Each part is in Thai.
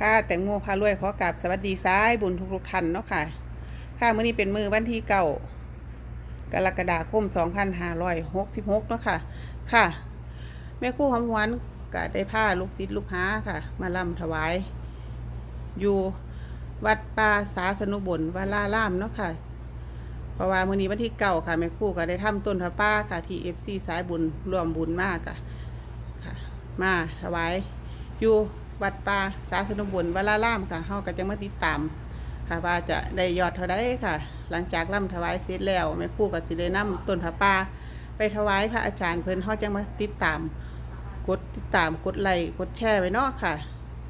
ค่ะแตงโมพารวยขอกราบสวัสดีซ้ายบุญทุกๆท่านเนาะค่ะ ค่ะมื้อนี้เป็นมือวันที่เก่ากรกฎาคม 2566เนาะค่ะ ค่ะ แม่คู่หอมหวานก็ได้ผ้าลูกศิษย์ลูกหาค่ะ มาล่ำถวาย อยู่วัดป่าสาสนุบลวาล่าล่ามเนาะค่ะเพราะว่ามื้อนี้วันที่เก่าค่ะแม่คู่ก็ได้ทำต้นพระป้าค่ะที่เอฟซีสายบุญรวมบุญมากค่ะค่ะ มาถวายอยู่ วัดป่าสาสนบุญวัดล่ามค่ะเฮาก็จะมาติดตาม ค่ะว่าจะได้ยอดเท่าไรค่ะ หลังจากล่ำถวายเสร็จแล้วแม่ครูกับสิได้นำต้นผ้าป่าไปถวายพระอาจารย์เพื่อนเฮาจังมาติดตาม กดติดตามกดไลค์กดแชร์ไว้นอกค่ะ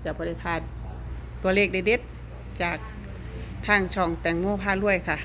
จะบริพาดตัวเลขเด็ดๆจากทางช่องแตงโมพารวยค่ะ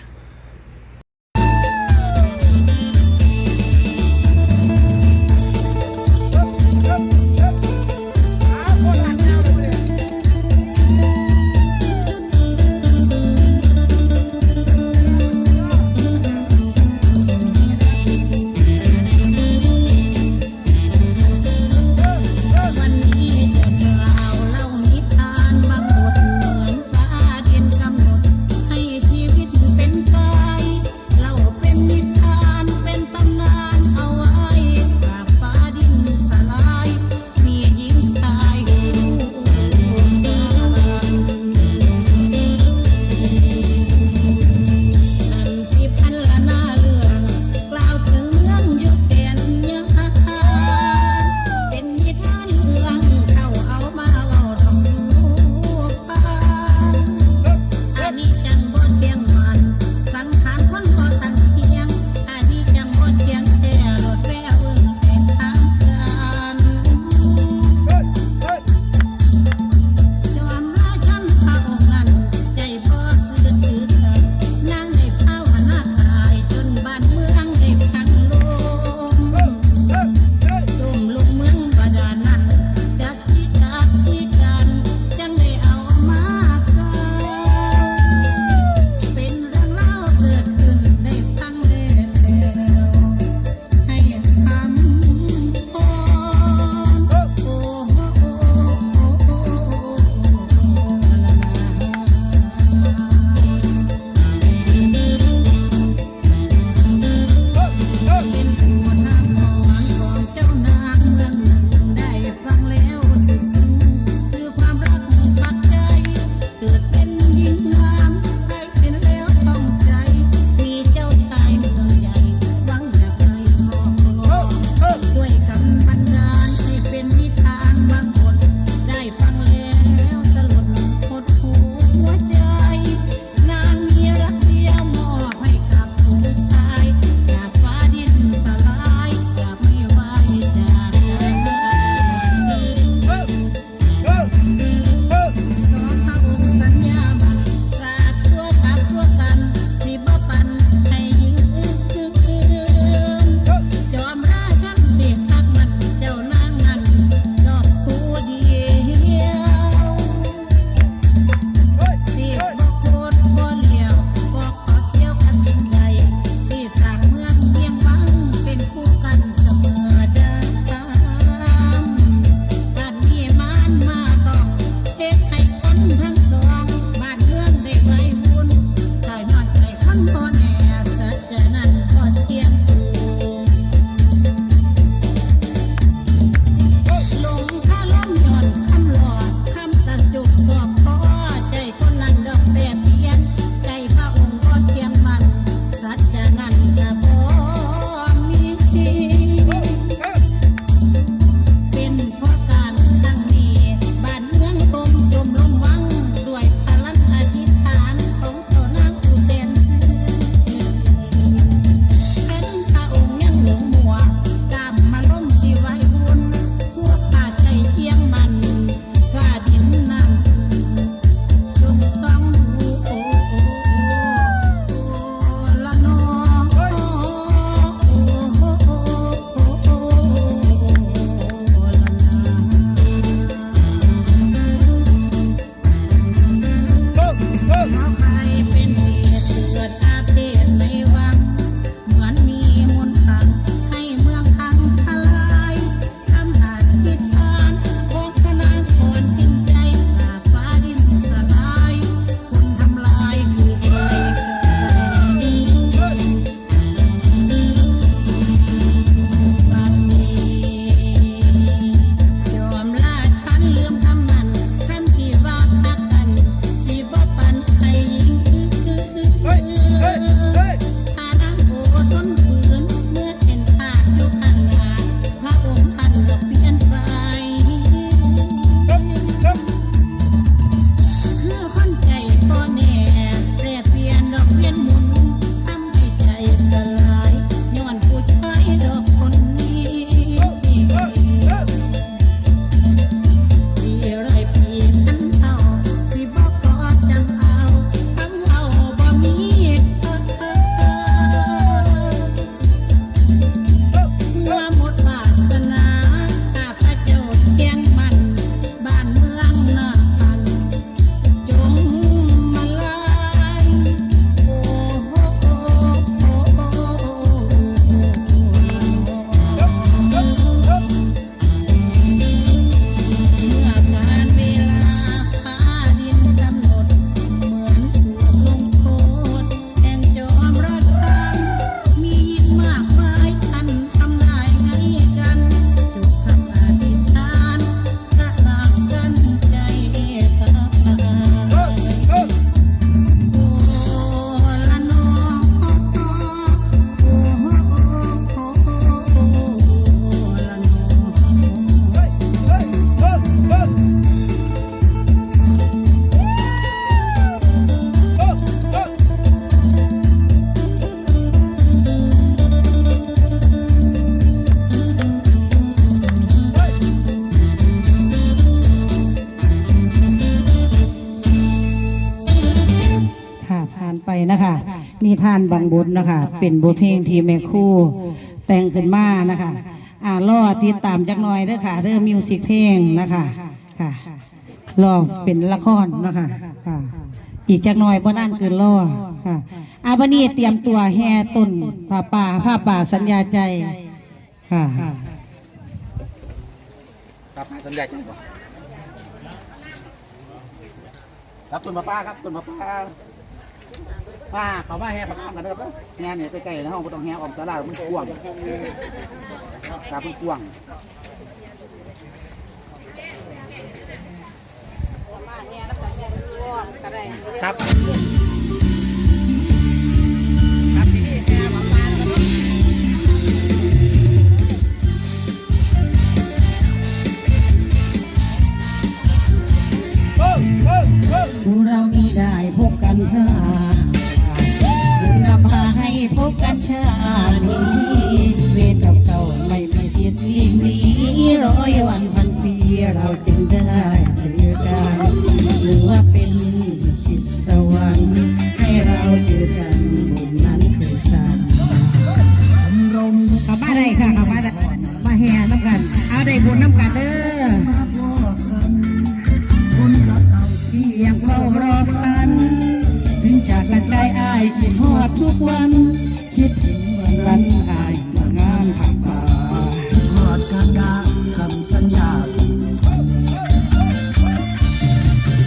ท่านบางบุญนะคะ เป็นบทเพลงทีแมคู่แต่งขึ้นมานะคะอ่ารอติดตามจักหน่อยเด้อค่ะเริ่มมิวสิกเพลงนะคะค่ะรอเป็นละครนะคะค่ะอีกจักหน่อยบ่นั่นเกินรอค่ะอาบันนี้เตรียมตัวแห่ต้นผ้าป่าผ้าป่าสัญญาใจค่ะรับมาต้นแรกครับต้นป้าครับต้นมาป้า ป้าเขามาแห่ประคมกันนะครับแห่เนี่ยใกล้ๆนะห้องก็ต้องแห่ออกตลาดมันกว้างตลาดมันกว้างครับ รอบคัน ถึงจากกันได้อายคิดหอดทุกวัน คิดถึงวันนั้นอายมางานทำป่าหอดกันดาคำสัญญา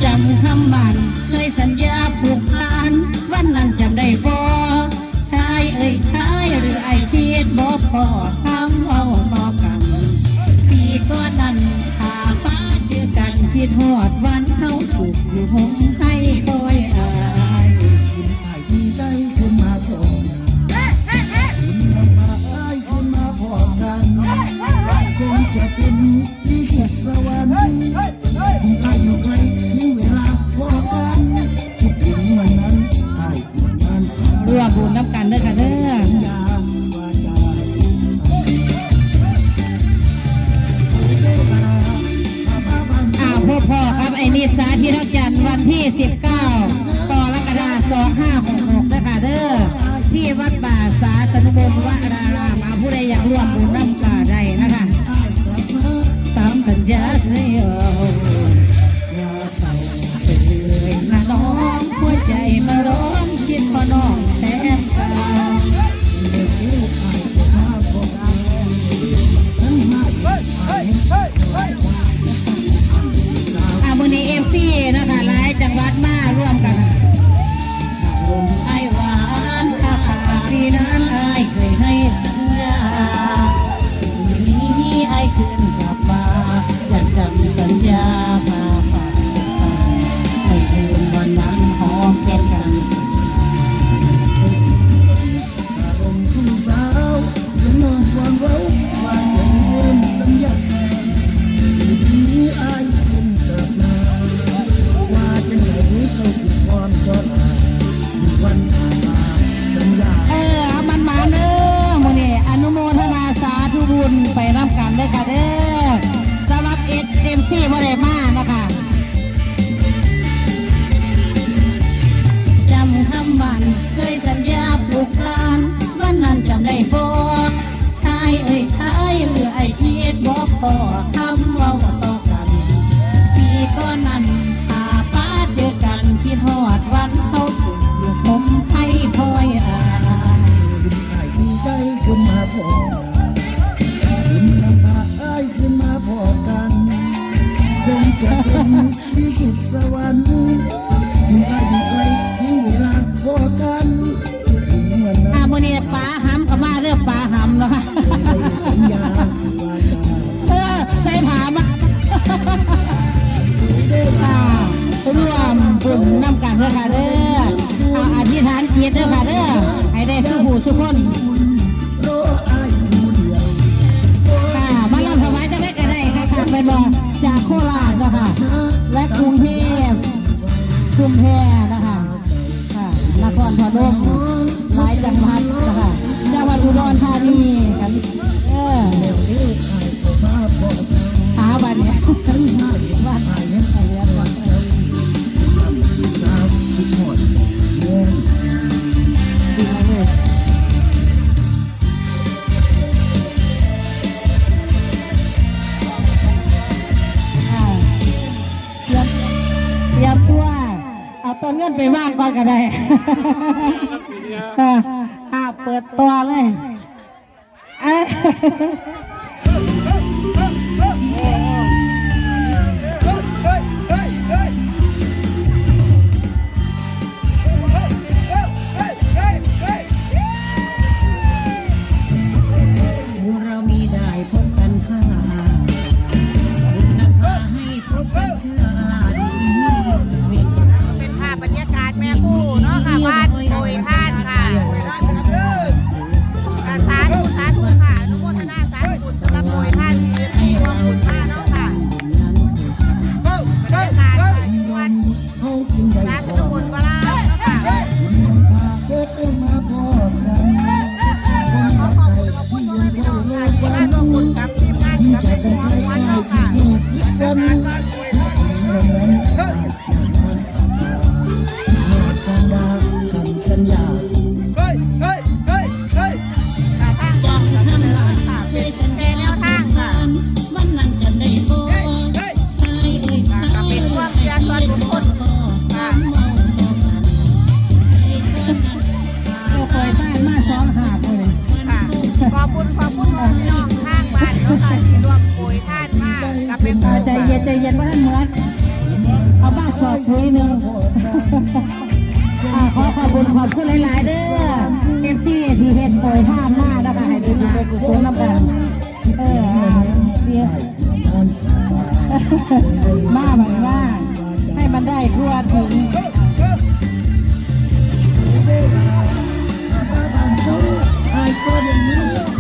จำคำมันเคยสัญญาผูกพัน วันนั้นจำได้บ่ชายเอ้ยชายหรือไอ้คิดบ่พอคำเอาบ่กันปีก็นั้นหาฟ้าเจอกันคิดหอดวันเขาถูกอยู่ห้อง money. อลงหลายจังหวัดนะคะจังหวัดอุดรธานีกันเออขาบันเนี่ย ก็ได้อ่าเปิดตัวเลย หวังว่าให้มันได้ทั่วถึงไอ้ก็ได้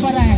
para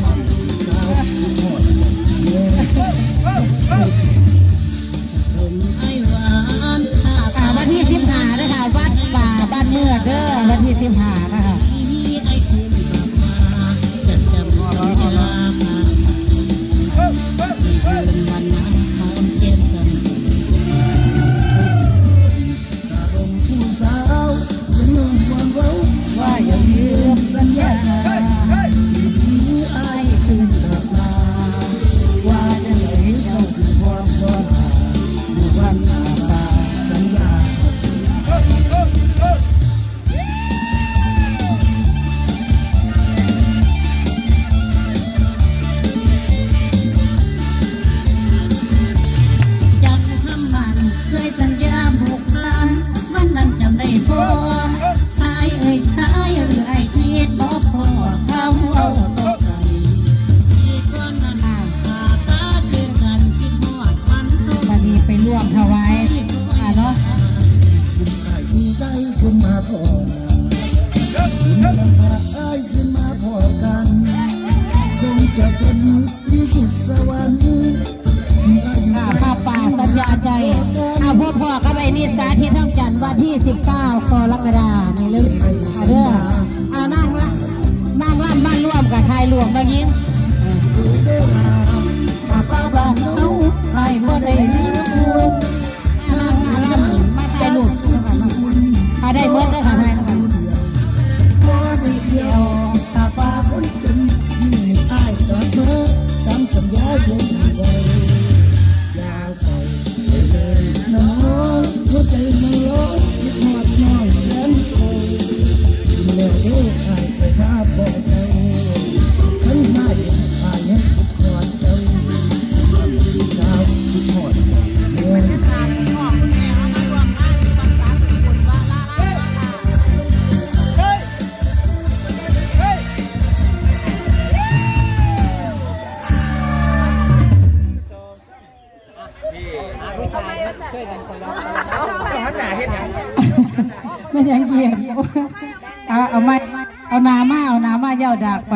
ดาไป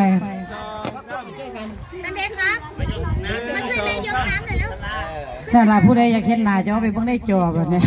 น้ำเด็กคะมาช่วยแม่ยกน้ำหน่อยแล้ว ใช่ละผู้ใดอยากเห็นหน้าจอไปเพิ่งได้จอแบบนี้